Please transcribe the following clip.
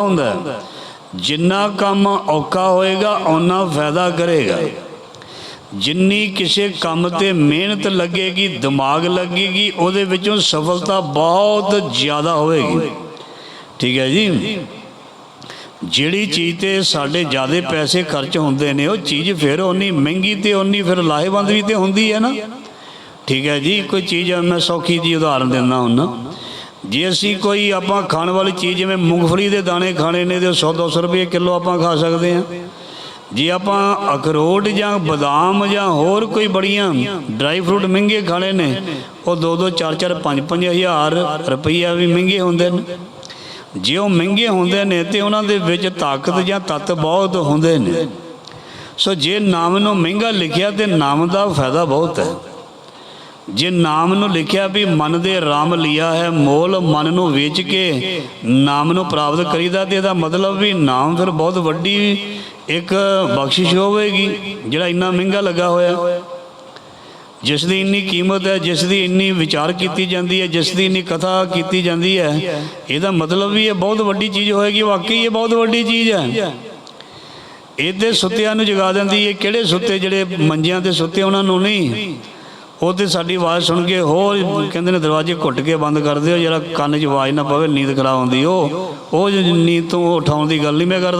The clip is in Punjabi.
ਹੁੰਦਾ ਜਿੰਨਾ ਕੰਮ ਔਖਾ ਹੋਏਗਾ, ਓਨਾ ਫਾਇਦਾ ਕਰੇਗਾ। ਜਿੰਨੀ ਕਿਸੇ ਕੰਮ ਤੇ ਮਿਹਨਤ ਲੱਗੇਗੀ, ਦਿਮਾਗ ਲੱਗੇਗੀ, ਉਹਦੇ ਵਿੱਚੋਂ ਸਫਲਤਾ ਬਹੁਤ ਜ਼ਿਆਦਾ ਹੋਵੇਗੀ। ਠੀਕ ਹੈ ਜੀ? ਜਿਹੜੀ ਚੀਜ਼ ਤੇ ਸਾਡੇ ਜ਼ਿਆਦਾ ਪੈਸੇ ਖਰਚ ਹੁੰਦੇ ਨੇ, ਉਹ ਚੀਜ਼ ਫਿਰ ਓਨੀ ਮਹਿੰਗੀ ਤੇ ਓਨੀ ਫਿਰ ਲਾਹੇਵੰਦ ਵੀ ਤੇ ਹੁੰਦੀ ਹੈ ਨਾ। ਠੀਕ ਹੈ ਜੀ? ਕੋਈ ਚੀਜ਼, ਮੈਂ ਸੌਖੀ ਜੀ ਉਦਾਹਰਨ ਦਿੰਦਾ ਹੁੰਨਾ ਜੇ ਅਸੀਂ ਕੋਈ ਆਪਾਂ ਖਾਣ ਵਾਲੀ ਚੀਜ਼ ਜਿਵੇਂ ਮੂੰਗਫਲੀ ਦੇ ਦਾਣੇ ਖਾਣੇ ਨੇ ਤੇ 100 200 ਰੁਪਏ ਕਿਲੋ ਆਪਾਂ ਖਾ ਸਕਦੇ ਹਾਂ। ਜੇ ਆਪਾਂ ਅਖਰੋਟ ਜਾਂ ਬਦਾਮ ਜਾਂ ਹੋਰ ਕੋਈ ਬੜੀਆਂ ਡਰਾਈ ਫਰੂਟ ਮਹਿੰਗੇ ਖਾਣੇ ਨੇ, ਉਹ 2 2 4 4 5 5 ਹਜ਼ਾਰ ਰੁਪਈਆ ਵੀ ਮਹਿੰਗੇ ਹੁੰਦੇ ਨੇ। ਜੇ ਉਹ ਮਹਿੰਗੇ ਹੁੰਦੇ ਨੇ ਤੇ ਉਹਨਾਂ ਦੇ ਵਿੱਚ ਤਾਕਤ ਜਾਂ ਤੱਤ ਬਹੁਤ ਹੁੰਦੇ ਨੇ। ਸੋ ਜੇ ਨਾਮ ਨੂੰ ਮਹਿੰਗਾ ਲਿਖਿਆ ਤੇ ਨਾਮ ਦਾ ਫਾਇਦਾ ਬਹੁਤ ਹੈ। ਜੇ ਨਾਮ ਨੂੰ ਲਿਖਿਆ ਵੀ ਮਨ ਦੇ ਰਾਮ ਲਿਆ ਹੈ, ਮੋਲ ਮਨ ਨੂੰ ਵੇਚ ਕੇ ਨਾਮ ਨੂੰ ਪ੍ਰਾਪਤ ਕਰੀਦਾ ਤੇ ਇਹਦਾ ਮਤਲਬ ਵੀ ਨਾਮ ਫਿਰ ਬਹੁਤ ਵੱਡੀ ਇੱਕ ਬਖਸ਼ਿਸ਼ ਹੋਵੇਗੀ, ਜਿਹੜਾ ਇੰਨਾ ਮਹਿੰਗਾ ਲੱਗਾ ਹੋਇਆ। ਜਿਸ ਦੀ ਇੰਨੀ ਕੀਮਤ ਹੈ, ਜਿਸ ਦੀ ਇੰਨੀ ਵਿਚਾਰ ਕੀਤੀ ਜਾਂਦੀ ਹੈ, ਜਿਸ ਦੀ ਇੰਨੀ ਕਥਾ ਕੀਤੀ ਜਾਂਦੀ ਹੈ, ਇਹਦਾ ਮਤਲਬ ਵੀ ਇਹ ਬਹੁਤ ਵੱਡੀ ਚੀਜ਼ ਹੋਏਗੀ, ਵਾਕਈ ਇਹ ਬਹੁਤ ਵੱਡੀ ਚੀਜ਼ ਹੈ। ਇਹਦੇ ਸੁੱਤਿਆਂ ਨੂੰ ਜਗਾ ਦਿੰਦੀ ਹੈ, ਕਿਹੜੇ ਸੁੱਤੇ ਜਿਹੜੇ ਮੰਜਿਆਂ ਤੇ ਸੁੱਤੇ ਉਹਨਾਂ ਨੂੰ ਨਹੀਂ। ਉਹ ਤੇ ਸਾਡੀ ਆਵਾਜ਼ ਸੁਣ ਕੇ ਹੋਰ ਕਹਿੰਦੇ ਨੇ ਦਰਵਾਜ਼ੇ ਘੁੱਟ ਕੇ ਬੰਦ ਕਰ ਦਿਓ, ਜਿਹੜਾ ਕੰਨ 'ਚ ਆਵਾਜ਼ ਨਾ ਪਵੇ, ਨੀਂਦ ਖਰਾਬ ਆਉਂਦੀ ਉਹ ਉਹ ਨੀਂਦ ਤੋਂ ਉਠਾਉਣ ਦੀ ਗੱਲ ਨਹੀਂ ਮੈਂ ਕਰਦਾ।